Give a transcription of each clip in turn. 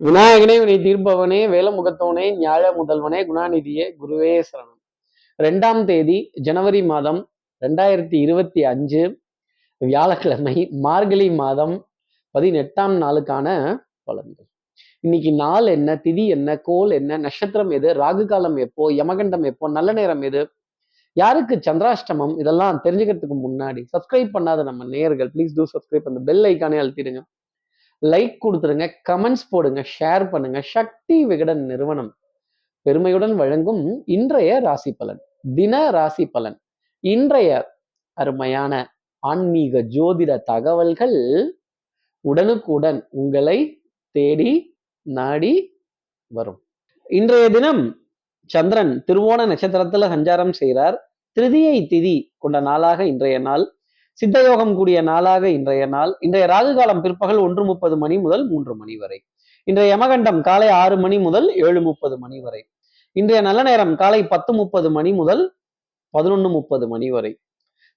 விநாயகனே வினை தீர்ப்பவனே வேலமுகத்தவனே ஞாழ முதல்வனே குணாநிதியே குருவே சரணம். ரெண்டாம் தேதி ஜனவரி மாதம் ரெண்டாயிரத்தி இருபத்தி அஞ்சு வியாழக்கிழமை மார்கழி மாதம் பதினெட்டாம் நாளுக்கான பலன்கள். இன்னைக்கு நாள் என்ன திதி என்ன கோல் என்ன நட்சத்திரம் எது ராகு காலம் எப்போ யமகண்டம் எப்போ நல்ல நேரம் எது யாருக்கு சந்திராஷ்டமம் இதெல்லாம் தெரிஞ்சுக்கிறதுக்கு முன்னாடி சப்ஸ்கிரைப் பண்ணாத நம்ம நேயர்கள் ப்ளீஸ் டூ சப்ஸ்கிரைப் அந்த பெல் ஐக்கானே அழுத்திடுங்க. லைக் கொடுத்துருங்க கமெண்ட்ஸ் போடுங்க ஷேர் பண்ணுங்க. சக்தி விகடன் நிறுவனம். பெருமையுடன் வழங்கும் இன்றைய ராசி பலன் தின ராசி பலன். இன்றைய அருமையான ஆன்மீக ஜோதிட தகவல்கள் உடனுக்குடன் உங்களை தேடி நாடி வரும். இன்றைய தினம் சந்திரன் திருவோண நட்சத்திரத்துல சஞ்சாரம் செய்கிறார் திருதியை திதி கொண்ட நாளாக இன்றைய நாள் சித்தயோகம் கூடிய நாளாக இன்றைய நாள். இன்றைய ராகு காலம் பிற்பகல் ஒன்று முப்பது மணி முதல் மூன்று மணி வரை. இன்றைய யமகண்டம் காலை ஆறு மணி முதல் ஏழு முப்பது மணி வரை. இன்றைய நல்ல நேரம் காலை பத்து முப்பது மணி முதல் பதினொன்று முப்பது மணி வரை.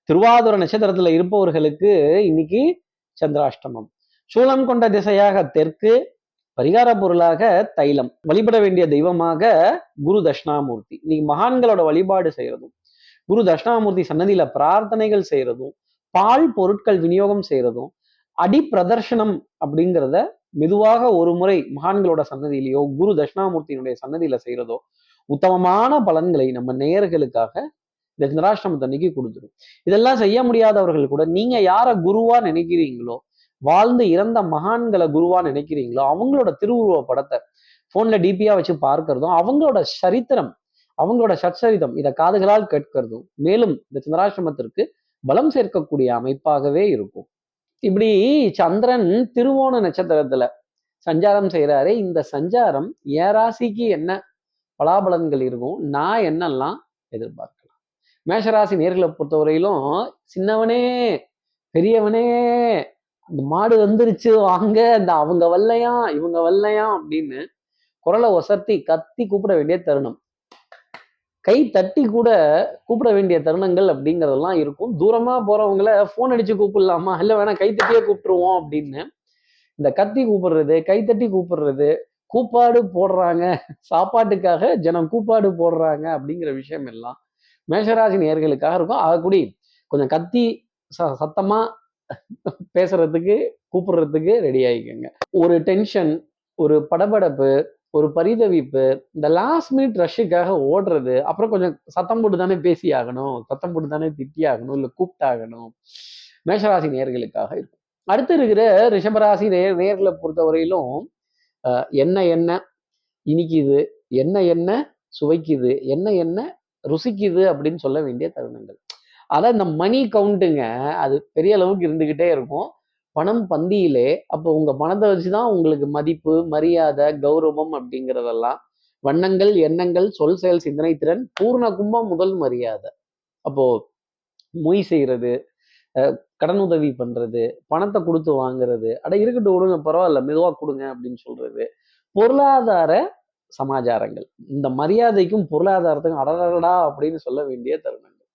திருவாதுர நட்சத்திரத்துல இருப்பவர்களுக்கு இன்னைக்கு சந்திராஷ்டமம். சூலம் கொண்ட திசையாக தெற்கு பரிகார பொருளாக தைலம். வழிபட வேண்டிய தெய்வமாக குரு தட்சிணாமூர்த்தி. இன்னைக்கு மகான்களோட வழிபாடு செய்யறதும் குரு தட்சிணாமூர்த்தி சன்னதியில பிரார்த்தனைகள் செய்யறதும் பால் பொருட்கள் விநியோகம் செய்கிறதும் அடிப்பிரதர்ஷனம் அப்படிங்கிறத மெதுவாக ஒரு முறை மகான்களோட சன்னதியிலேயோ குரு தட்சிணாமூர்த்தியினுடைய சன்னதியில செய்கிறதோ உத்தமமான பலன்களை நம்ம நேயர்களுக்காக இந்த சந்திராஷ்டமத்தன்னைக்கு கொடுத்துரும். இதெல்லாம் செய்ய முடியாதவர்கள் கூட நீங்க யார குருவா நினைக்கிறீங்களோ வாழ்ந்து இறந்த மகான்களை குருவா நினைக்கிறீங்களோ அவங்களோட திருவுருவ படத்தை போன்ல டிபியா வச்சு பார்க்கறதும் அவங்களோட சரித்திரம் அவங்களோட சச்சரிதம் இதை காதுகளால் கேட்கறதும் மேலும் இந்த சந்திராசிரமத்திற்கு பலம் சேர்க்கக்கூடிய அமைப்பாகவே இருக்கும். இப்படி சந்திரன் திருவோண நட்சத்திரத்துல சஞ்சாரம் செய்யறாரு இந்த சஞ்சாரம் என் ராசிக்கு என்ன பலாபலன்கள் இருக்கும் நான் என்னெல்லாம் எதிர்பார்க்கலாம்? மேஷராசி நேர்களை பொறுத்தவரையிலும் சின்னவனே பெரியவனே அந்த மாடு வந்துருச்சு வாங்க இந்த அவங்க வல்லையா இவங்க வல்லையா அப்படின்னு குரலை ஒசத்தி கத்தி கூப்பிட வேண்டிய தருணம். கை தட்டி கூட கூப்பிட வேண்டிய தருணங்கள் அப்படிங்கிறதெல்லாம் இருக்கும். தூரமா போறவங்கள ஃபோன் அடிச்சு கூப்பிடலாமா? இல்லை வேணா கை தட்டியே கூப்பிட்டுருவோம் அப்படின்னு இந்த கத்தி கூப்பிடுறது கை தட்டி கூப்பிடுறது கூப்பாடு போடுறாங்க. சாப்பாட்டுக்காக ஜனம் கூப்பாடு போடுறாங்க அப்படிங்கிற விஷயம் எல்லாம் மேஷராசி நேர்களுக்காக இருக்கும். ஆகக்கூடி கொஞ்சம் கத்தி ச சத்தமா பேசுறதுக்கு கூப்பிடுறதுக்கு ரெடி ஆகிக்கோங்க ஒரு டென்ஷன் ஒரு படபடப்பு ஒரு பரிதவிப்பு இந்த லாஸ்ட் மினிட் ரஷ்ஷுக்காக ஓடுறது அப்புறம் கொஞ்சம் சத்தம் போட்டு தானே பேசி ஆகணும் சத்தம் போட்டு தானே திட்டி ஆகணும் இல்லை கூப்பிட்டாகணும் மேஷராசி நேர்களுக்காக இருக்கும். அடுத்து இருக்கிற ரிஷபராசி நேர் நேர்களை பொறுத்தவரையிலும் என்ன என்ன இனிக்குது என்ன என்ன சுவைக்குது என்ன என்ன ருசிக்குது அப்படின்னு சொல்ல வேண்டிய தருணங்கள். அதான் இந்த மணி கவுண்ட்டுங்க அது பெரிய அளவுக்கு இருந்துகிட்டே இருக்கும். பணம் பந்தியிலே அப்போ உங்க பணத்தை வச்சுதான் உங்களுக்கு மதிப்பு மரியாதை கௌரவம் அப்படிங்கிறதெல்லாம் வண்ணங்கள் எண்ணங்கள் சொல் செயல் சிந்தனை திறன் பூர்ண கும்பம் முதல் மரியாதை. அப்போ மொய் செய்யறது கடன் உதவி பண்றது பணத்தை கொடுத்து வாங்குறது அட இருக்கட்டும் விடுங்க பரவாயில்ல மெதுவாக கொடுங்க அப்படின்னு சொல்றது பொருளாதார சமாச்சாரங்கள். இந்த மரியாதைக்கும் பொருளாதாரத்துக்கும் அடடடா அப்படின்னு சொல்ல வேண்டிய தருணங்கள்.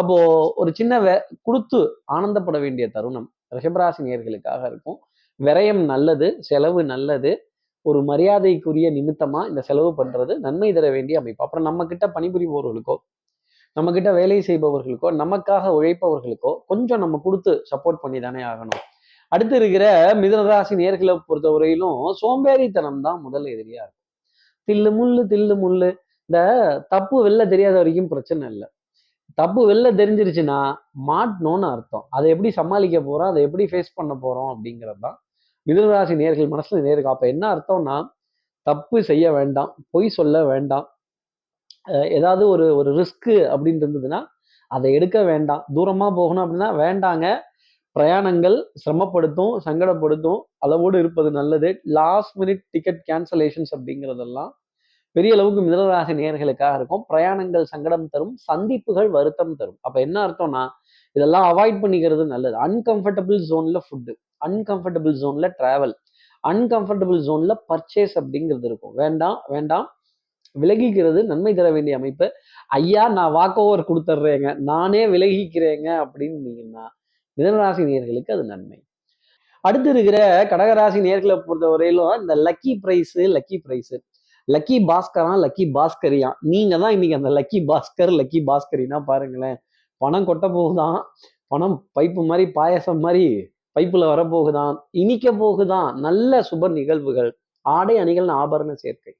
அப்போ ஒரு சின்ன வே கொடுத்து ஆனந்தப்பட வேண்டிய தருணம். ரிஷபராசி நேர்களுக்காக இருக்கும். விரயம் நல்லது செலவு நல்லது. ஒரு மரியாதைக்குரிய நிமித்தமா இந்த செலவு பண்றது நன்மை தர வேண்டிய அமைப்பு. அப்புறம் நம்ம கிட்ட பணிபுரிபவர்களுக்கோ நம்ம கிட்ட வேலை செய்பவர்களுக்கோ நமக்காக உழைப்பவர்களுக்கோ கொஞ்சம் நம்ம கொடுத்து சப்போர்ட் பண்ணி தானே ஆகணும். அடுத்து இருக்கிற மிதனராசி நேர்களை பொறுத்தவரையிலும் சோம்பேறித்தனம் தான் முதல் எதிரியா இருக்கும். தில்லு முள்ளு தில்லு முள்ளு. இந்த தப்பு வெளில தெரியாத வரைக்கும் பிரச்சனை இல்லை. தப்பு வெளில தெரிஞ்சிருச்சுன்னா மாட்டணும்னு அர்த்தம். அதை எப்படி சமாளிக்க போகிறோம் அதை எப்படி ஃபேஸ் பண்ண போகிறோம் அப்படிங்கிறது தான் மிதுனராசி நேர்கள் மனசில் நேருக்கு அப்போ என்ன அர்த்தம்னா தப்பு செய்ய வேண்டாம் பொய் சொல்ல வேண்டாம். ஏதாவது ஒரு ஒரு ரிஸ்க்கு அப்படின்னு இருந்ததுன்னா அதை எடுக்க வேண்டாம். தூரமாக போகணும் அப்படின்னா வேண்டாங்க. பிரயாணங்கள் சிரமப்படுத்தும் சங்கடப்படுத்தும் அளவோடு இருப்பது நல்லது. லாஸ்ட் மினிட் டிக்கெட் கேன்சலேஷன்ஸ் அப்படிங்கிறதெல்லாம் பெரிய அளவுக்கு மிதனராசி நேர்களுக்காக இருக்கும். பிரயாணங்கள் சங்கடம் தரும். சந்திப்புகள் வருத்தம் தரும். அப்ப என்ன அர்த்தம்னா இதெல்லாம் அவாய்ட் பண்ணிக்கிறது நல்லது. அன்கம்ஃபர்டபுள் ஜோன்ல ஃபுட்டு அன்கம்ஃபர்டபுள் ஜோன்ல டிராவல் அன்கம்ஃபர்டபுள் ஜோன்ல பர்ச்சேஸ் அப்படிங்கிறது இருக்கும். வேண்டாம் வேண்டாம். விலகிக்கிறது நன்மை தர வேண்டிய அமைப்பு. ஐயா நான் வாக் ஓவர் கொடுத்துட்றேங்க. நானே விலகிக்கிறேங்க அப்படின்னு மிதனராசி நேர்களுக்கு அது நன்மை. அடுத்து இருக்கிற கடகராசி நேர்களை பொறுத்த வரையிலும் இந்த lucky prize lucky prize lucky Bhaskara lucky பாஸ்கரியா நீங்க தான் இன்னைக்கு அந்த லக்கி பாஸ்கர் லக்கி பாஸ்கரினா பாருங்களேன். பணம் கொட்ட போகுதான். பணம் பைப்பு மாதிரி பாயசம் மாதிரி பைப்புல வரப்போகுதான். இனிக்க போகுதான். நல்ல சுப நிகழ்வுகள். ஆடை அணிகள் ஆபரண சேர்க்கை.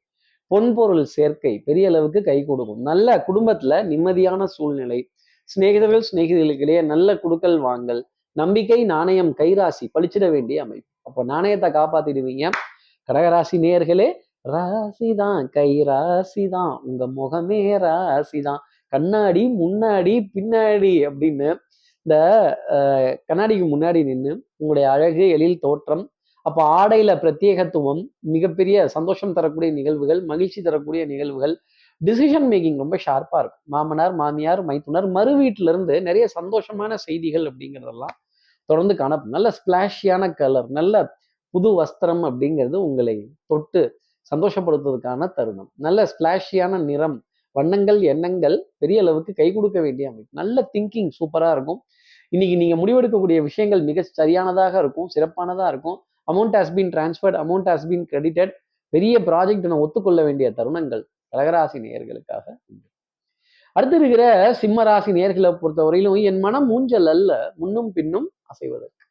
பொன்பொருள் சேர்க்கை. பெரிய அளவுக்கு கை கொடுக்கும். நல்ல குடும்பத்துல நிம்மதியான சூழ்நிலை. சிநேகிதர்கள் சிநேகிதர்களுக்கிடையே நல்ல குடுக்கல் வாங்கல். நம்பிக்கை நாணயம் கைராசி பழிச்சிட வேண்டிய அமைப்பு. அப்போ நாணயத்தை காப்பாத்திடுவீங்க. கடகராசி நேர்களே ராசிதான் கை ராசி தான் உங்க முகமே ராசி தான் கண்ணாடி முன்னாடி பின்னாடி அப்படின்னு இந்த கண்ணாடிக்கு முன்னாடி நின்று உங்களுடைய அழகு எழில் தோற்றம் அப்போ ஆடையில பிரத்யேகத்துவம் மிகப்பெரிய சந்தோஷம் தரக்கூடிய நிகழ்வுகள் மகிழ்ச்சி தரக்கூடிய நிகழ்வுகள் டிசிஷன் மேக்கிங் ரொம்ப ஷார்ப்பாக இருக்கும். மாமனார் மாமியார் மைத்துனர் மறு வீட்டிலிருந்து நிறைய சந்தோஷமான செய்திகள் அப்படிங்கிறதெல்லாம் தொடர்ந்து காணப்படும். நல்ல ஸ்பிளாஷியான கலர் நல்ல புது வஸ்திரம் அப்படிங்கிறது உங்களை தொட்டு சந்தோஷப்படுத்துவதற்கான தருணம். நல்ல ஸ்பிளாஷியான நிறம் வண்ணங்கள் எண்ணங்கள் பெரிய அளவுக்கு கை கொடுக்க வேண்டிய அமைப்பு. நல்ல திங்கிங் சூப்பராக இருக்கும். இன்னைக்கு நீங்கள் முடிவெடுக்கக்கூடிய விஷயங்கள் மிக சரியானதாக இருக்கும் சிறப்பானதாக இருக்கும். Amount has been transferred amount has been credited பெரிய ப்ராஜெக்ட் நான் ஒத்துக்கொள்ள வேண்டிய தருணங்கள் கடகராசி நேயர்களுக்காக உண்டு. அடுத்து இருக்கிற சிம்மராசி நேர்களை பொறுத்தவரையிலும் என் மனம் மூஞ்சல் அல்ல முன்னும் பின்னும் அசைவதற்கு.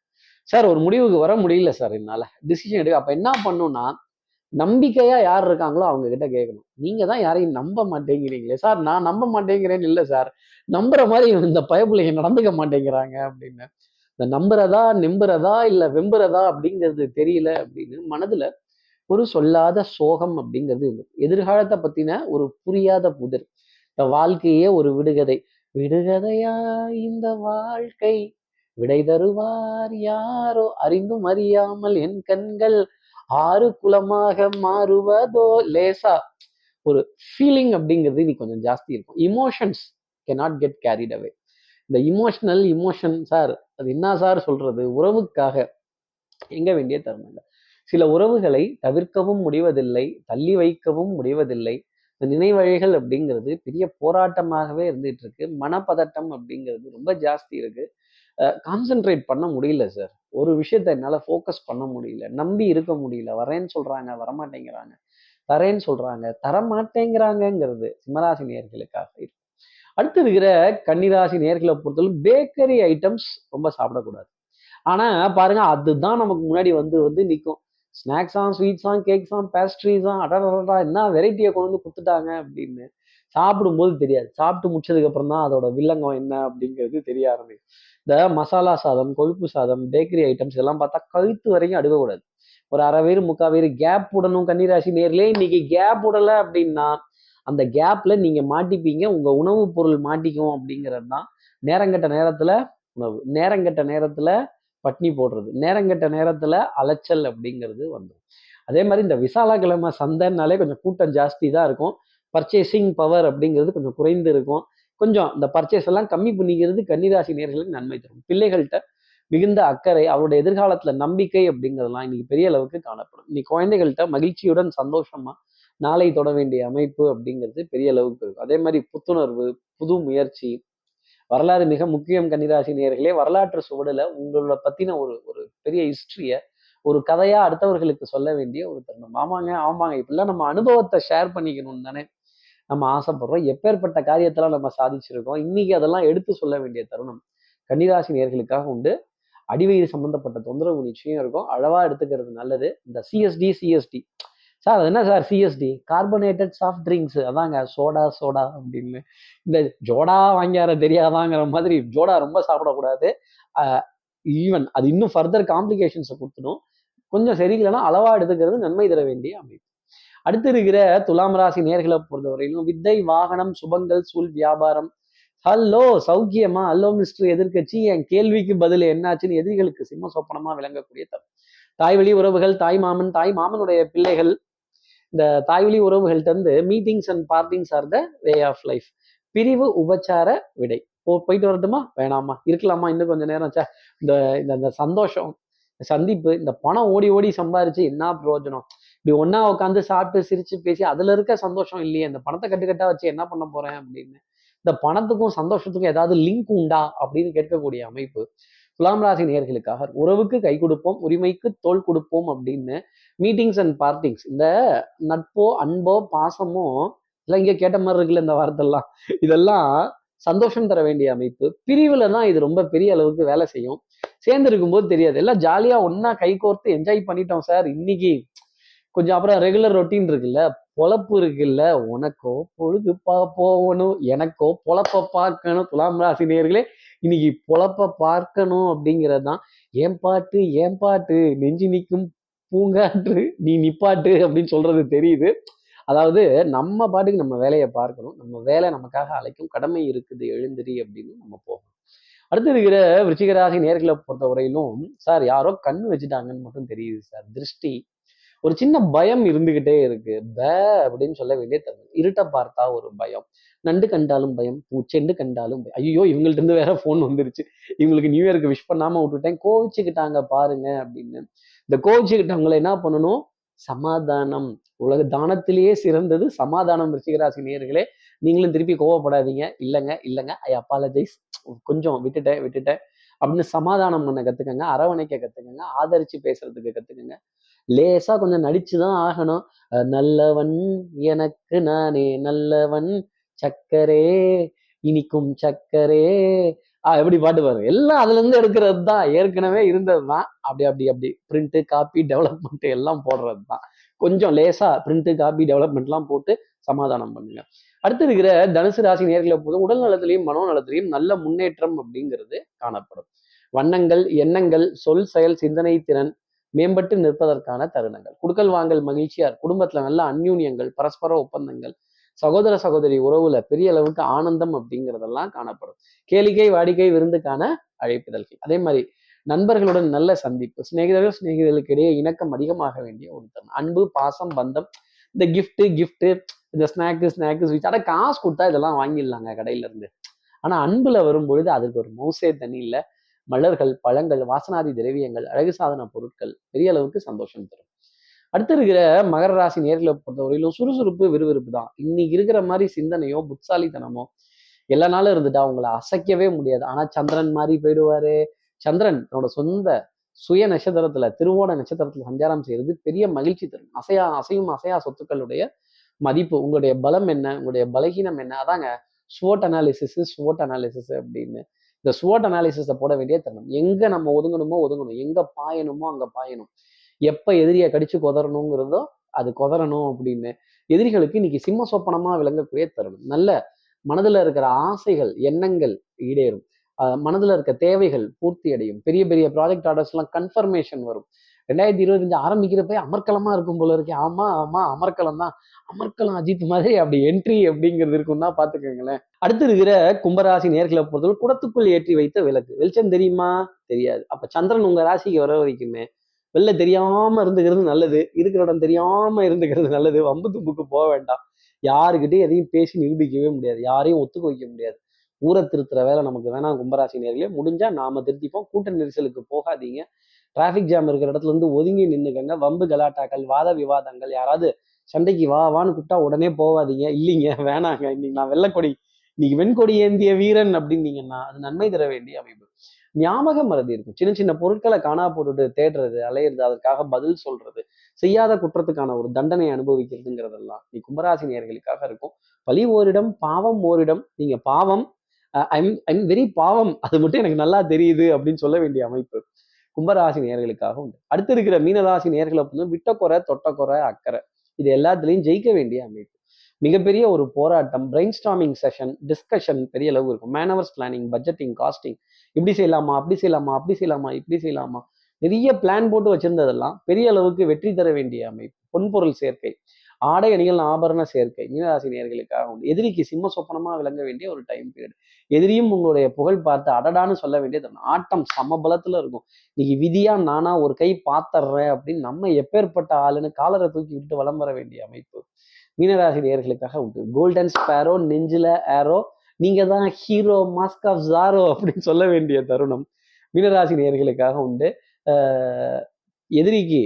சார் ஒரு முடிவுக்கு வர முடியல சார் என்னால். டிசிஷன் எடுக்க அப்போ என்ன பண்ணும்னா நம்பிக்கையா யார் இருக்காங்களோ அவங்க கிட்ட கேட்கணும் நீங்க தான் யாரையும் நம்ப மாட்டேங்கிறீங்களே. சார் நான் நம்ப மாட்டேங்கிறேன்னு இல்லை சார். நம்புற மாதிரி இந்த பயப்பிள்ளைங்க நடந்துக்க மாட்டேங்கிறாங்க அப்படின்னு. இந்த நம்புறதா நம்புறதா இல்ல வெம்புறதா அப்படிங்கிறது தெரியல அப்படின்னு மனதுல ஒரு சொல்லாத சோகம் அப்படிங்கிறது எதிர்காலத்தை பத்தின ஒரு புரியாத புதிர். இந்த வாழ்க்கையே ஒரு விடுகதை. விடுகதையா இந்த வாழ்க்கை? விடை தருவார் யாரோ? அறிந்தும் அறியாமல் என் கண்கள் ஆறு குலமாக மாறுவதோ லேசா ஒரு ஃபீலிங் அப்படிங்கிறது இன்னைக்கு கொஞ்சம் ஜாஸ்தி இருக்கும். Emotions can not get carried away இந்த இமோஷனல் இமோஷன் சார் அது என்ன சார் சொல்றது? உறவுக்காக எங்க வேண்டிய தருணங்கள் சில உறவுகளை தவிர்க்கவும் முடிவதில்லை தள்ளி வைக்கவும் முடிவதில்லை. இந்த நினைவழிகள் அப்படிங்கிறது பெரிய போராட்டமாகவே இருந்துட்டு இருக்கு. மனப்பதட்டம் அப்படிங்கிறது ரொம்ப ஜாஸ்தி இருக்கு. கான்சென்ட்ரேட் பண்ண முடியல சார். ஒரு விஷயத்த என்னால் ஃபோக்கஸ் பண்ண முடியல நம்பி இருக்க முடியல. வரேன்னு சொல்கிறாங்க வரமாட்டேங்கிறாங்க. தரேன்னு சொல்கிறாங்க தரமாட்டேங்கிறாங்கங்கிறது சிம்மராசி நேர்களுக்காக இருக்கும். அடுத்து இருக்கிற கன்னிராசி நேர்களை பொறுத்தவரைக்கும் பேக்கரி ஐட்டம்ஸ் ரொம்ப சாப்பிடக்கூடாது. ஆனால் பாருங்க அதுதான் நமக்கு முன்னாடி வந்து வந்து நிற்கும் ஸ்நாக்ஸாம் ஸ்வீட்ஸாம் கேக்ஸாம் பேஸ்ட்ரீஸாம் அடடா என்ன வெரைட்டியை கொண்டு வந்து கொடுத்துட்டாங்க அப்படின்னு சாப்பிடும்போது தெரியாது. சாப்பிட்டு முடிச்சதுக்கு அப்புறம் தான் அதோட வில்லங்கம் என்ன அப்படிங்கிறது தெரிய ஆரம்பிக்கும். இந்த மசாலா சாதம் கொழுப்பு சாதம் பேக்கரி ஐட்டம்ஸ் எல்லாம் பார்த்தா கழுத்து வரைக்கும் அடுக்கக்கூடாது. ஒரு அரை வேறு முக்கால் வேறு கேப் விடணும் கன்னிராசி நேர்லேயே இன்னைக்கு கேப் விடலை அப்படின்னா அந்த கேப்ல நீங்க மாட்டிப்பீங்க. உங்க உணவுப் பொருள் மாட்டிக்கும் அப்படிங்கிறது தான் நேரங்கட்ட நேரத்துல உணவு. நேரங்கட்ட நேரத்துல பட்னி போடுறது. நேரங்கட்ட நேரத்துல அலைச்சல் அப்படிங்கிறது வந்துடும் அதே மாதிரி இந்த விசாலக்கிழமை சந்தைனாலே கொஞ்சம் கூட்டம் ஜாஸ்தி தான் இருக்கும். பர்ச்சேசிங் பவர் அப்படிங்கிறது கொஞ்சம் குறைந்து இருக்கும். கொஞ்சம் இந்த பர்ச்சேஸ் எல்லாம் கம்மி பண்ணிக்கிறது கன்னிராசி நேர்களுக்கு நன்மை தரும். பிள்ளைகள்கிட்ட மிகுந்த அக்கறை அவருடைய எதிர்காலத்துல நம்பிக்கை அப்படிங்கிறதுலாம் இன்னைக்கு பெரிய அளவுக்கு காணப்படும். இன்னைக்கு குழந்தைகள்கிட்ட மகிழ்ச்சியுடன் சந்தோஷமா நாளை தொட வேண்டிய அமைப்பு அப்படிங்கிறது பெரிய அளவுக்கு இருக்கும். அதே மாதிரி புத்துணர்வு புது முயற்சி வரலாறு மிக முக்கியம் கன்னிராசி நேர்களே. வரலாற்று சுவடுல உங்களோட பத்தின ஒரு ஒரு பெரிய ஹிஸ்டரிய ஒரு கதையா அடுத்தவர்களுக்கு சொல்ல வேண்டிய ஒரு தருணம். ஆமாங்க ஆமாங்க. இப்படிலாம் நம்ம அனுபவத்தை ஷேர் பண்ணிக்கணும் தானே. நம்ம ஆசைப்படுறோம். எப்பேற்பட்ட காரியத்தெல்லாம் நம்ம சாதிச்சிருக்கோம் இன்னைக்கு அதெல்லாம் எடுத்து சொல்ல வேண்டிய தருணம் கன்னிராசி நேர்களுக்காக உண்டு. அடிவயிறு சம்பந்தப்பட்ட தொந்தரவு நிச்சயம் இருக்கும். அளவா எடுத்துக்கிறது நல்லது. இந்த சிஎஸ்டி சிஎஸ்டி சார் அது என்ன sir CST carbonated soft drinks அதாங்க சோடா சோடா அப்படின்னு. இந்த ஜோடா வாங்கியார தெரியாதாங்கிற மாதிரி ஜோடா ரொம்ப சாப்பிடக்கூடாது. ஈவன் அது இன்னும் ஃபர்தர் காம்ப்ளிகேஷன்ஸை கொடுத்துடும். கொஞ்சம் சரியில்லைன்னா அளவா எடுத்துக்கிறது நன்மை தர வேண்டிய அமைப்பு. அடுத்து இருக்கிற துலாம் ராசி நேர்களை பொறுத்தவரையிலும் வித்தை வாகனம் சுபங்கள் சூழ் வியாபாரம். ஹலோ சௌக்கியமா? ஹலோ மிஸ்டர் எதிர்கட்சி என் கேள்விக்கு பதில் என்னாச்சுன்னு எதிரிகளுக்கு சிம்ம சொப்பனமா விளங்கக்கூடிய தரும். தாய் வழி உறவுகள் தாய் மாமன் தாய் மாமனுடைய பிள்ளைகள். இந்த தாய்வழி உறவுகள்ட்ட இருந்து meetings and partings are the way of life பிரிவு உபச்சார விடை. ஓ போயிட்டு வரட்டுமா? வேணாமா? இருக்கலாமா? இன்னும் கொஞ்சம் நேரம் சார் இந்த இந்த சந்தோஷம் சந்திப்பு இந்த பணம் ஓடி ஓடி சம்பாரிச்சு என்ன பிரயோஜனம்? இப்படி ஒன்னா உட்காந்து சாப்பிட்டு சிரிச்சு பேசி அதுல இருக்க சந்தோஷம் இல்லையே இந்த பணத்தை கட்டுக்கட்டா வச்சு என்ன பண்ண போறேன் அப்படின்னு. இந்த பணத்துக்கும் சந்தோஷத்துக்கும் ஏதாவது லிங்க் உண்டா அப்படின்னு கேட்கக்கூடிய அமைப்பு துலாம் ராசி நேர்களுக்காக உறவுக்கு கை கொடுப்போம் உரிமைக்கு தோல் கொடுப்போம் அப்படின்னு மீட்டிங்ஸ் அண்ட் பார்ட்டிங்ஸ் இந்த நட்போ அன்போ பாசமோ இதெல்லாம் இங்கே கேட்ட மாதிரி இருக்குல்ல இந்த வார்த்தைலாம். இதெல்லாம் சந்தோஷம் தர வேண்டிய அமைப்பு. பிரிவுல தான் இது ரொம்ப பெரிய அளவுக்கு வேலை செய்யும். சேர்ந்து இருக்கும்போது தெரியாது. எல்லாம் ஜாலியா ஒன்னா கை கோர்த்து என்ஜாய் பண்ணிட்டோம் சார். இன்னைக்கு கொஞ்சம் அப்புறம் ரெகுலர் ரொட்டீன் இருக்குல்ல பொழப்பு இருக்குல்ல உனக்கோ பொழுது போகணும் எனக்கோ பொழப்ப பார்க்கணும். துலாம் ராசி நேர்களே இன்னைக்கு பொழப்ப பார்க்கணும் அப்படிங்கிறது தான். ஏன் பாட்டு ஏன் பாட்டு? நெஞ்சு நிற்கும் பூங்காற்று நீ நிப்பாட்டு அப்படின்னு சொல்றது தெரியுது. அதாவது நம்ம பாட்டுக்கு நம்ம வேலையை பார்க்கணும். நம்ம வேலை நமக்காக அழைக்கும் கடமை இருக்குது எழுந்திரி அப்படின்னு நம்ம போகணும். அடுத்து இருக்கிற விருச்சிகராசி நேர்களை பொறுத்த வரையிலும் சார் யாரோ கண் வச்சுட்டாங்கன்னு மட்டும் தெரியுது சார். திருஷ்டி ஒரு சின்ன பயம் இருந்துகிட்டே இருக்கு. ப அப்படின்னு சொல்ல வேண்டிய தருணம் இருட்ட பார்த்தா ஒரு பயம். நண்டு கண்டாலும் பயம் பூச்செண்டு கண்டாலும் பயம். ஐயோ இவங்கள்ட்ட இருந்து வேற ஃபோன் வந்துருச்சு. இவங்களுக்கு நியூ இயருக்கு விஷ் பண்ணாம விட்டுட்டேன். கோவிச்சுக்கிட்டாங்க பாருங்க அப்படின்னு. இந்த கோவிச்சுக்கிட்டவங்களை என்ன பண்ணணும்? சமாதானம். உலக தானத்திலேயே சிறந்தது சமாதானம் ரிஷிகராசி நேர்களே நீங்களும் திருப்பி கோவப்படாதீங்க. இல்லைங்க இல்லைங்க. ஐ அப்பாலஜைஸ் கொஞ்சம் விட்டுட்டேன் விட்டுட்டேன் அப்படின்னு சமாதானம் பண்ண கத்துக்கங்க. அரவணைக்க கத்துக்கங்க. ஆதரிச்சு பேசுறதுக்கு கத்துக்கங்க. லேசா கொஞ்சம் நடிச்சுதான் ஆகணும். நல்லவன் எனக்கு நானே நல்லவன் சக்கரே இனிக்கும் சக்கரே. ஆஹ் எப்படி பாட்டு பாருங்க எல்லாம் அதுல இருந்து எடுக்கிறது தான் ஏற்கனவே இருந்தது தான் அப்படி அப்படி அப்படி. பிரிண்ட் காப்பி டெவலப்மெண்ட் எல்லாம் போடுறது தான் கொஞ்சம் லேசா பிரிண்ட் காப்பி டெவலப்மெண்ட்லாம் போட்டு சமாதானம் பண்ணுங்க. அடுத்து இருக்கிற தனுசு ராசி நேர்களை போதும் உடல் நலத்திலையும் மனோநலத்திலையும் நல்ல முன்னேற்றம் அப்படிங்கிறது காணப்படும். வண்ணங்கள் எண்ணங்கள் சொல் செயல் சிந்தனை திறன் மேம்பட்டு நிற்பதற்கான தருணங்கள். குடுக்கல் வாங்கல் மகிழ்ச்சியார் குடும்பத்துல நல்ல அந்யூன்யங்கள் பரஸ்பர ஒப்பந்தங்கள் சகோதர சகோதரி உறவுல பெரிய அளவுக்கு ஆனந்தம் அப்படிங்கிறதெல்லாம் காணப்படும். கேளிக்கை வாடிக்கை விருந்துக்கான அழைப்பிதழ்கள். அதே மாதிரி நண்பர்களுடன் நல்ல சந்திப்பு சிநேகிதர்கள் சிநேகிதர்களுக்கு இடையே இணக்கம் அதிகமாக வேண்டிய ஒரு தருணம் அன்பு பாசம் பந்தம் இந்த கிஃப்ட் கிஃப்ட் இந்த ஸ்நாக்கு ஸ்நாக்கு ஸ்வீட்ஸ் அட காசு கொடுத்தா இதெல்லாம் வாங்கிடலாங்க கடையில இருந்து ஆனா அன்புல வரும்பொழுது அதுக்கு ஒரு மௌசே தனி இல்லை. மலர்கள் பழங்கள் வாசனாதி திரவியங்கள் அழகு சாதன பொருட்கள் பெரிய அளவுக்கு சந்தோஷம் தரும். அடுத்து இருக்கிற மகர ராசி நேர்களை பொறுத்தவரையிலும் சுறுசுறுப்பு விறுவிறுப்பு தான். இன்னைக்கு இருக்கிற மாதிரி சிந்தனையோ புத்தாலித்தனமோ எல்லா நாளும் இருந்துட்டா அவங்கள அசைக்கவே முடியாது. ஆனா சந்திரன் மாதிரி போயிடுவாரு. சந்திரன் தன்னோட சொந்த சுய நட்சத்திரத்துல திருவோண நட்சத்திரத்துல சஞ்சாரம் செய்யறது பெரிய மகிழ்ச்சி தரும். அசையா அசையும் அசையா சொத்துக்களுடைய மதிப்பு உங்களுடைய பலம் என்ன உங்களுடைய பலகீனம் என்ன? அதாங்க ஸ்வோட் அனாலிசிஸ் ஸ்வோட் அனாலிசிஸ் அப்படின்னு இந்த ஸ்வோட் அனாலிசிஸை போட வேண்டிய தருணம். எங்க நம்ம ஒதுங்கணுமோ ஒதுங்கணும். எங்க பாயணுமோ அங்க பாயணும். எப்ப எதிரியை கடிச்சு கொதறணுங்கிறதோ அது கொதறணும் அப்படின்னு. எதிரிகளுக்கு இன்னைக்கு சிம்ம சொப்பனமா விளங்கக்கூடிய தருணம். நல்ல மனதுல இருக்கிற ஆசைகள் எண்ணங்கள் ஈடேறும். மனதுல இருக்க தேவைகள் பூர்த்தி அடையும் பெரிய பெரிய ப்ராஜெக்ட் ஆர்டர்ஸ் எல்லாம் கன்ஃபர்மேஷன் வரும். ரெண்டாயிரத்தி இருபத்தஞ்சு ஆரம்பிக்கிறப்ப அமர்க்கலமா இருக்கும் போல இருக்கேன் ஆமா ஆமா அமர்க்கலம் தான். அமர்க்கலம் அஜித் மாதிரி அப்படி என்ட்ரி அப்படிங்கிறது இருக்கும்னா பாத்துக்கோங்களேன். அடுத்து இருக்கிற கும்பராசி நேர்களை பொறுத்தவரை குடத்துக்குள் ஏற்றி வைத்த விளக்கு. வெளிச்சம் தெரியுமா? தெரியாது. அப்ப சந்திரன் உங்க ராசிக்கு வர வரைக்குமே வெளில தெரியாம இருந்துக்கிறது நல்லது. இருக்கிற இடம் தெரியாம இருந்துக்கிறது நல்லது. வம்பு தும்புக்கு போக வேண்டாம். யாருக்கிட்டையும் எதையும் பேசி நிரூபிக்கவே முடியாது. யாரையும் ஒத்துக்க வைக்க முடியாது. ஊரை திருத்துற வேலை நமக்கு வேணாம் கும்பராசி நேர்களே. முடிஞ்சா நாம திருத்திப்போம். கூட்ட நெரிசலுக்கு போகாதீங்க. டிராஃபிக் ஜாம் இருக்கிற இடத்துல இருந்து ஒதுங்கி நின்றுக்கங்க வம்பு கலாட்டாக்கள் வாத விவாதங்கள். யாராவது சண்டைக்கு வா வான்னு கூப்பிட்டா உடனே போகாதீங்க இல்லைங்க வேணாங்க. இன்னைக்கு நான் வெள்ளக்கொடி இன்னைக்கு வெண்கொடி ஏந்திய வீரன் அப்படின்னீங்கன்னா அது நன்மை தர வேண்டிய அமைப்பு. ஞாபக மறதி இருக்கும். சின்ன சின்ன பொருட்களை காணா போட்டுட்டு தேடுறது அலையிறது அதற்காக பதில் சொல்றது செய்யாத குற்றத்துக்கான ஒரு தண்டனை அனுபவிக்கிறதுங்கிறதெல்லாம் நீ கும்பராசி நேர்களுக்காக இருக்கும். பழி ஓரிடம் பாவம் ஓரிடம். நீங்க பாவம் ஐம் ஐம் வெரி பாவம். அது மட்டும் எனக்கு நல்லா தெரியுது அப்படின்னு சொல்ல வேண்டிய அமைப்பு. கும்பராசி நேர்களுக்காக உண்டு. அடுத்து இருக்கிற மீனராசி நேர்களை வந்து விட்டக்குறை தொட்டக்குறை அக்கறை இது எல்லாத்துலேயும் ஜெயிக்க வேண்டிய அமைப்பு. மிகப்பெரிய ஒரு போராட்டம் பிரெயின் ஸ்டாமிங் செஷன் டிஸ்கஷன் பெரிய அளவு இருக்கும். மேனவர்ஸ் பிளானிங் பட்ஜெட்டிங் காஸ்டிங் இப்படி செய்யலாமா அப்படி செய்யலாமா அப்படி செய்யலாமா இப்படி செய்யலாமா நிறைய பிளான் போட்டு வச்சிருந்ததெல்லாம் பெரிய அளவுக்கு வெற்றி தர வேண்டிய அமைப்பு. பொன்பொருள் சேர்க்கை. ஆடை அணிகள் ஆபரண சேர்க்கை மீனராசி நேர்களுக்காக உண்டு. எதிரிக்கு சிம்ம சொப்பனமா விளங்க வேண்டிய ஒரு டைம் பீரியட் எதிரியும் உங்களுடைய புகழ் பார்த்து அடடான்னு சொல்ல வேண்டிய ஆட்டம் சமபலத்துல இருக்கும். இன்னைக்கு விதியா நானா ஒரு கை பாத்துறேன் அப்படின்னு நம்ம எப்பேற்பட்ட ஆளுன்னு காலரை தூக்கி விட்டு வளம் வர வேண்டிய அமைப்பு மீனராசி நேர்களுக்காக உண்டு. கோல்டன் ஸ்பேரோ நெஞ்சில ஏரோ நீங்க தான் ஹீரோ மாஸ்க் ஆஃப் ஜாரோ அப்படின்னு சொல்ல வேண்டிய தருணம் மீனராசி நேர்களுக்காக உண்டு. எதிரிக்கு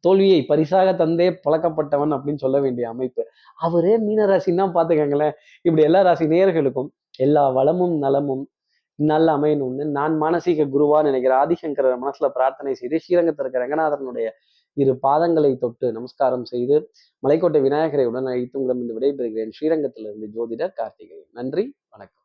தோல்வியை பரிசாக தந்தே பழக்கப்பட்டவன் அப்படின்னு சொல்ல வேண்டிய அமைப்பு. அவரே மீனராசின்னா பார்த்துக்கங்களேன். இப்படி எல்லா ராசி நேயர்களுக்கும் எல்லா வளமும் நலமும் நல்ல அமையணும்னு நான் மானசீக குருவா நினைக்கிற ஆதிசங்கர மனசுல பிரார்த்தனை செய்து ஸ்ரீரங்கத்தில் இருக்கிற ரங்கநாதனுடைய இரு பாதங்களை தொட்டு நமஸ்காரம் செய்து மலைக்கோட்டை விநாயகரை உடன் அழைத்து உங்களிடம் இந்த விடைபெறுகிறேன். ஸ்ரீரங்கத்திலிருந்து ஜோதிடர் கார்த்திகேயன். நன்றி வணக்கம்.